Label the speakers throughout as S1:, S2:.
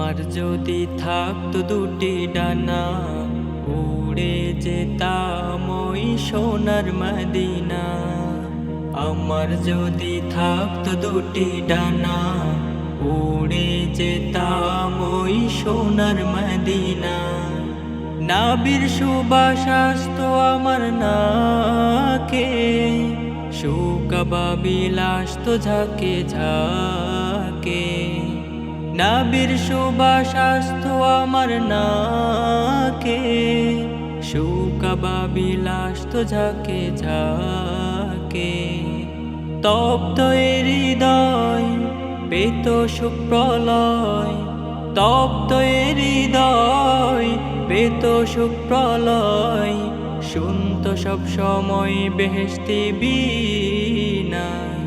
S1: আমার যদি থাকত দুটি ডানা, উড়ে যেতাম ওই সোনার মদিনা। আমার যদি থাকতো দুটি ডানা, উড়ে যেতাম ওই সোনার মদিনা। নাবির সুবাস আসতো আমার নাকে সুকাবাবিলাস তো ঝাঁকে ঝাঁকে। নাবির সুবাস আসতো আমার নাকে সুকাবাবিলাস তো ঝাঁকে ঝাঁকে। তপ্ত হৃদয় পেত সুপ্রলয়। তপ্ত হৃদয় পেত সুপ্রলয়। শুনত সব সময় বেহেস্তি বিনা।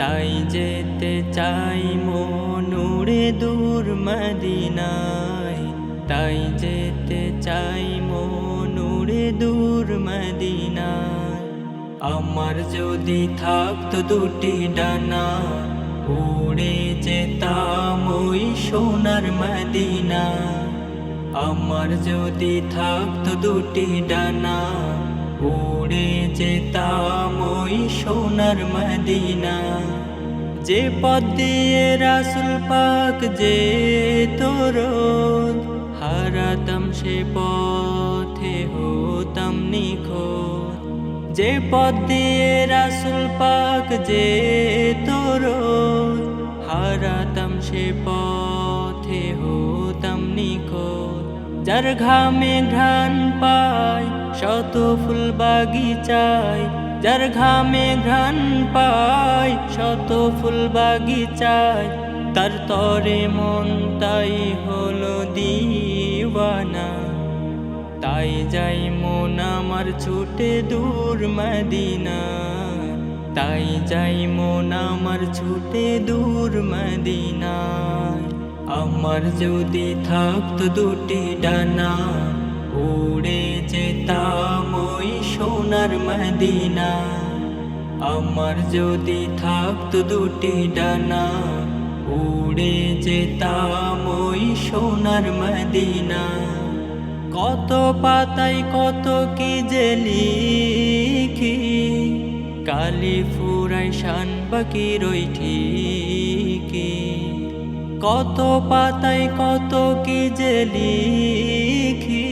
S1: তাই যেতে চাই মনুরে দূর মদিনায়? তাই যেতে চাই মনুরে দূর মদিনায়। আমার যদি থাকতো দুটি ডানা, উড়ে যেতাম ওই সোনার মদিনা আমার যদি থাকতো দুটি ডানা উড়ে যেতাম ওই সোনার মদিনা। যে পথ দিয়ে রাসুল পাক যে তোর হারাতাম সে পথে, হতাম নিখোঁজ। যে পথ দিয়ে রাসুল পাক যে তোর হারাতাম সে পথে, হতাম নিখোঁজ। যার ঘামে ঘ্রাণ পায়, শত ফুল বাগিচায়। যার ঘামে ঘ্রাণ পায়, শত ফুল বাগিচায়। তার তরে মন তাই হলো দিওয়ানা। তাই যাই মন আমার ছুটে দূর মদিনা। তাই যাই মন আমার ছুটে দূর মদিনা। আমার যদি থাকতো দুটি ডানা, উড়ে যেতাম ওই সোনার মদিনা। আমার যদি থাকতো দুটি ডানা, উড়ে যেতাম ওই সোনার মদিনা। কত পাতায় কত কি যে লিখি, কালি ফুরাই শান বাকি রই ঠিকই। কত পাতায় কত কি যে লিখি।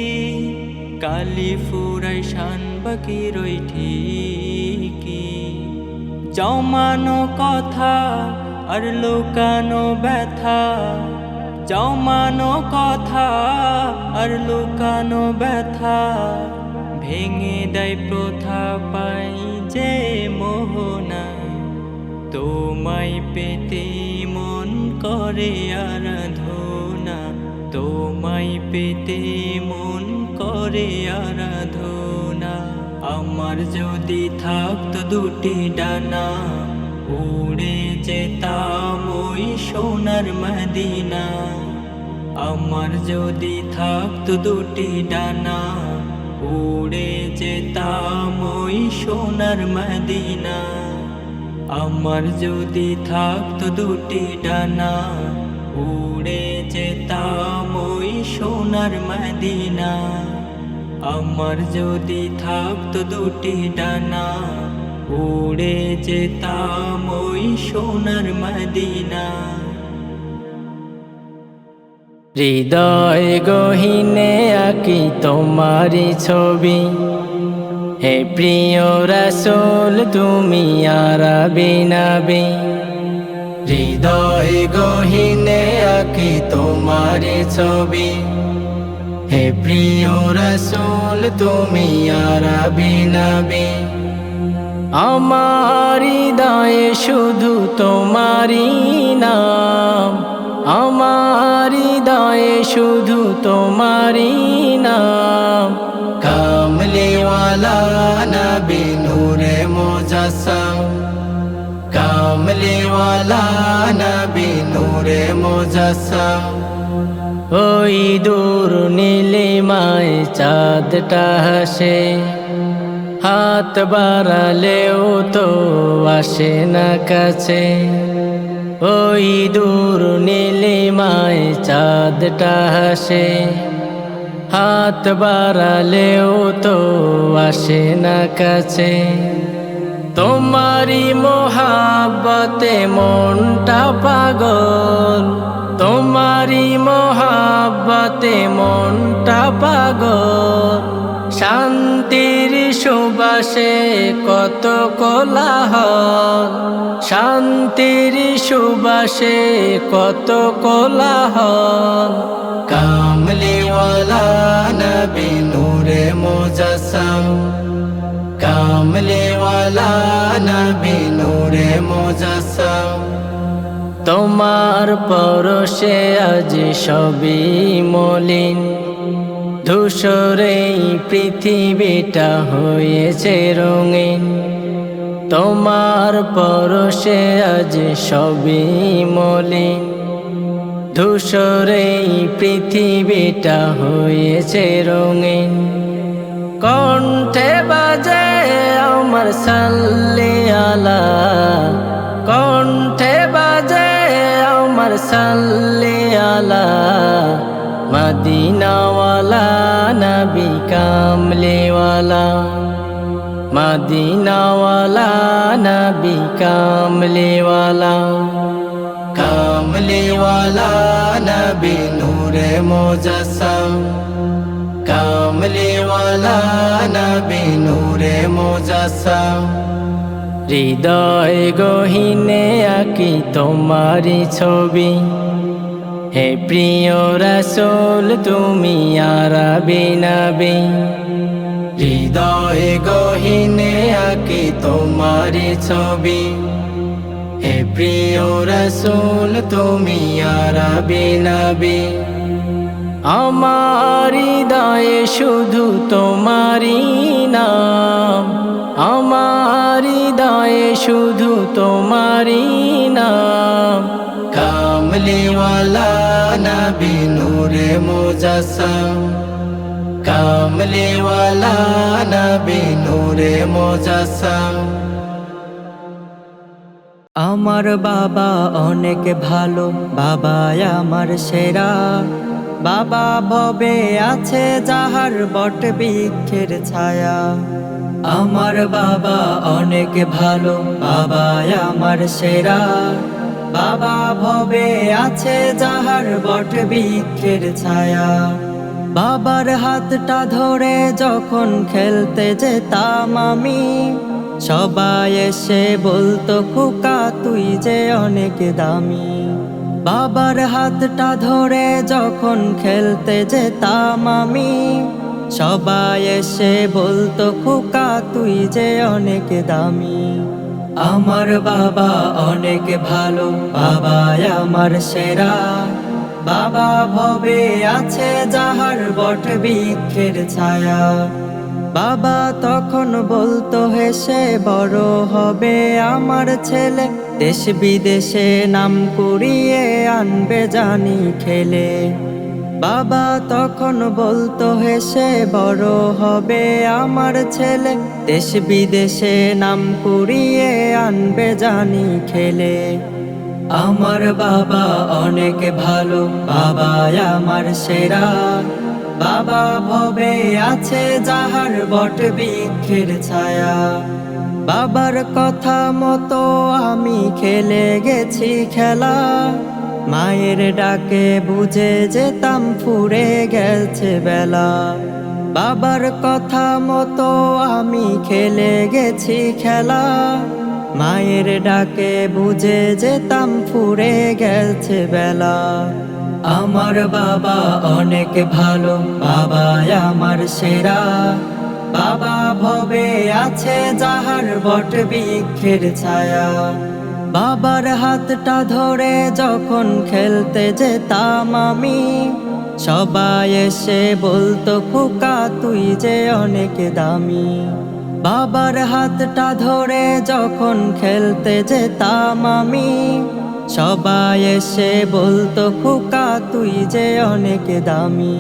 S1: কালি ফুরাই শান বাকি রই ঠিকই। জমানো কথা আর লুকানো ব্যথা। জমানো কথা আর লুকানো ব্যথা। ভেঙে দেয় প্রথা পাই যে মোহনা। তোমায় মন করে আরাধনা, তোমায় পেতে মন করে আরাধনা। আমার যদি থাকতো দুটি ডানা, উড়ে যেতাম ওই সোনার মদিনা। আমার যদি থাকতো দুটি ডানা, উড়ে যেতাম ওই সোনার মদিনা। আমার যদি থাকতো দুটি ডানা, উড়ে যেতাম ওই সোনার মদিনা। আমার যদি থাকতো দুটি ডানা, উড়ে যেতাম ওই সোনার মদিনা।
S2: হৃদয় গহিনে আঁকি তোমারি ছবি। হে প্রিয় রাসুল, তুমি আরাবি হৃদয় গহিনে আঁকি তোমার ছবি। হে প্রিয় রাসুল, তুমি আরাবি নাবি। আমার হৃদয়ে শুধু তোমারি নাম। আমার হৃদয়ে শুধু তোমারি নাম। কামলিওয়ালা নবী নূরে মোজাসম কামলিওয়ালা নবী নূরে মোজাসম ওই দূর নীলিমায় চাঁদটা হাসে হাত বাড়ালেও তো আসে না কাছে
S3: ওই দূর নীলিমায় চাঁদটা হাসে হাত বাড়ালেও তো আসে না কাছে। তোমারই মহাব্বতে মনটা পাগল। তোমারি মহাব্বতে মনটা পাগল। সুবাসে কত কোলাহল। শান্তির সুবাসে কত কোলাহল। কামলিওয়ালা নবী নূরে মুজাসম। কামলিওয়ালা নবী নূরে মুজাসম। তোমার পরশে আজ সবই মলিন। ধূসরেই পৃথিবীটা হয়েছে রঙিন। তোমার পরশে আজ সবই মলিন। ধূসরেই পৃথিবীটা হয়েছে রঙিন। কণ্ঠে বাজে আমার সাল্লি আলা। কণ্ঠে বাজে আমার সাল্লি আলা। মদিনাওয়ালা নবী কামলিওয়ালা, মদিনাওয়ালা নবী কামলিওয়ালা কামলিওয়ালা নবী নূরে মুজাসম, কামলিওয়ালা নবী নূরে মুজাসম। হৃদয় গহিনে আঁকি তোমারি ছবি হে প্রিয় রসুল, তুমি আরবি নবী। হৃদয় গহিনে আঁকি তোমারি ছবি। হে প্রিয় রসুল, তুমি আরবি নবী। আমার হৃদয়ে শুধু তোমারি নাম। আমার হৃদয়ে শুধু তোমারি নাম। কামলিওয়ালা নবী নূরে মুজাসম কামলিওয়ালা নবী নূরে মুজাসম
S4: আমার বাবা অনেক ভালো বাবা আমার সেরা। বাবা ভবে আছে যাহার বট বৃক্ষের ছায়া। আমার বাবা অনেক ভালো বাবা আমার সেরা। বাবা ভবে আছে যাহার বট বৃক্ষের ছায়া। বাবার হাতটা ধরে যখন খেলতে যেতাম আমি, সবাই এসে বলতো, খোকা, তুই যে অনেক দামি। বাবার হাতটা ধরে যখন খেলতে যেতাম আমি, সবাই এসে বলতো, খোকা, তুই যে অনেক দামি। আমার বাবা অনেক ভালো বাবা আমার সেরা। বাবা ভবে আছে যাহার বট বৃক্ষের ছায়া। বাবা তখন বলতো হেসে বড় হবে আমার ছেলে। দেশ বিদেশে নাম কুড়িয়ে আনবে জানি খেলে। বাবা তখন বলতো হেসে বড় হবে আমার ছেলে। দেশ বিদেশে নাম কুড়িয়ে আনবে জানি খেলে। আমার বাবা অনেক ভালো বাবা আমার সেরা। বাবা ভবে আছে যাহার বট বৃক্ষের ছায়া। বাবার কথা মতো আমি খেলে গেছি খেলা। মায়ের ডাকে বুঝে যেতাম ফুরে গেছে বেলা। বাবার কথা মতো আমি খেলে গেছি খেলা। মায়ের ডাকে বুঝে যেতাম ফুরে গেছে বেলা। আমার বাবা অনেক ভালো, বাবা আমার সেরা। বাবা ভবে আছে যাহার বট বৃক্ষের ছায়া। বাবার হাতটা ধরে যখন খেলতে যেতাম আমি, সবাই এসে বলতো, খোকা, তুই যে অনেক দামি। বাবার হাতটা ধরে যখন খেলতে যেতাম আমি, সবাই এসে বলতো, খোকা, তুই যে অনেক দামি।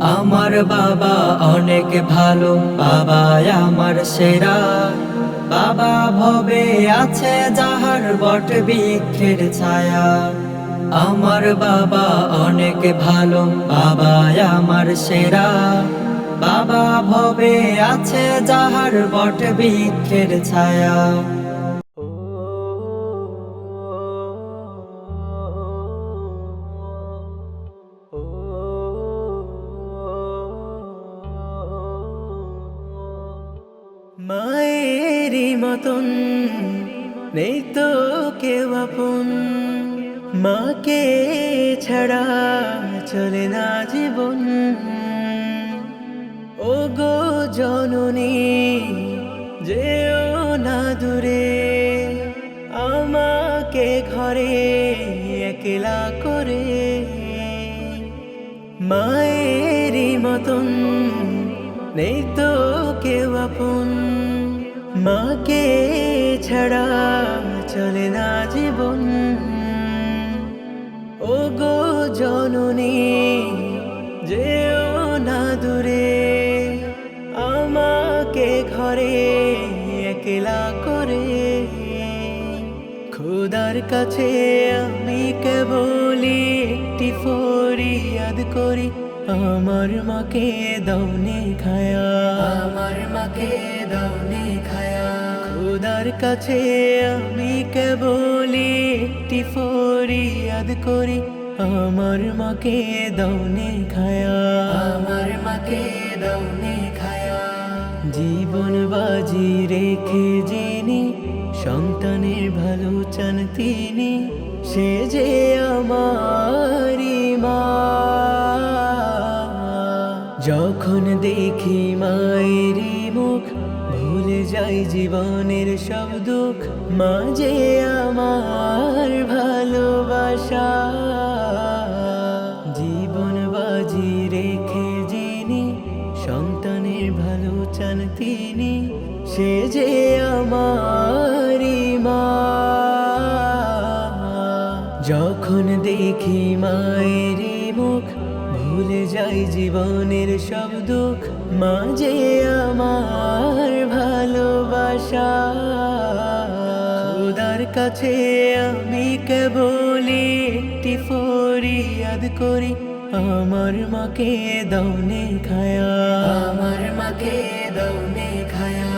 S4: আমার বাবা অনেক ভালো বাবা আমার সেরা।
S1: বাবা ভবে আছে যাহার বট বিক্ষের ছায়া। আমার বাবা অনেক ভালো বাবা আমার সেরা। বাবা ভবে আছে যাহার বট বিক্ষের ছায়া।
S2: নেই তো কেউ আপন। মাকে ছাড়া চলে না জীবন। ও গো জননী, যেও না দূরে। আমাকে ঘরে একলা করে। মায়েরই মতন নেই তো কেউ আপন। মাকে ছাড়া চলে না জীবন। ও গো জননী, যেও না দূরে, আমাকে ঘরে একলা করে। খোদার কাছে আমি কেবলি একটি ফরিয়াদ করি, আমার মাকে দৌনে খায়া। আমার মাকে খায়া খোদার কাছে আমি কেবলি একটি ফরিয়াদ করি। আমার মাকে দৌনে খায়া। আমার মাকে দৌনে খায়া। জীবন বাজি রেখে যিনি সন্তানের ভালো চান তিনি সে যে আমারি মা। যখন দেখি ভুলে যাই জীবনের সব দুঃখ মা যে আমার ভালোবাসা। জীবন বাজি রেখে যিনি, সন্তানের ভালো চান তিনি, সে যে আমারি মা। যখন দেখি মায়েরই মুখ, ভুলে যাই জীবনের সব দুঃখ মা যে আমার কাছে আমি কেবলি একটি ফরিয়াদ করি আমার মাকে দৌনে খায়া। আমার মাকে দৌনে খায়া।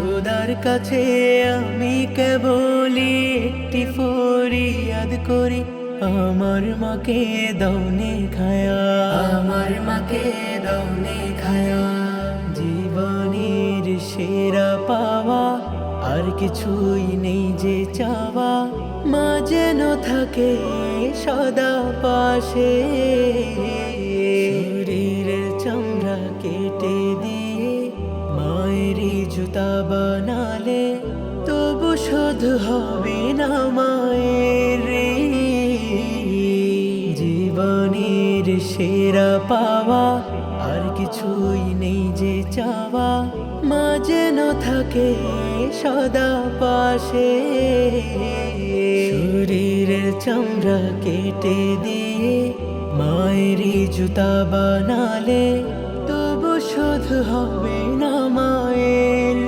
S2: খোদার কাছে আমি কেবলি একটি ফরিয়াদ করি আমার মাকে দৌনে খায়া। আমার মাকে দৌনে খায়া। জীবনের সেরা পাওয়া আর কিছুই নেই যে চাওয়া। মা যেন থাকে সদা পাশে। শরীরের চামড়া কেটে দিয়ে মায়েরই জুতা বানালে তবু শোধ হবে না মায়ের। জীবনের সেরা পাওয়া আর কিছুই নেই যে চাওয়া। মা যেন থাকে সদা পাশে। শরীরের চামড়া কেটে দিয়ে মায়েরই জুতা বানালে তবু শোধ হবে না মায়ের।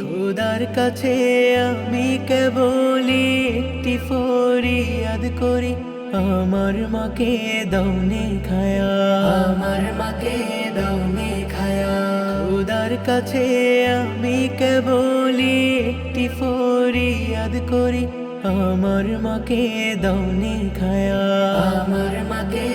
S2: খোদার কাছে আমি কেবলি একটি ফরিয়াদ করি, আমার মাকে দৌনে খায়া। আমার মাকে দৌনে খায়া। খোদার কাছে আমি কেবলি একটি ফরিয়াদ করি আমার মাকে দৌনে খায়া। আমার মাকে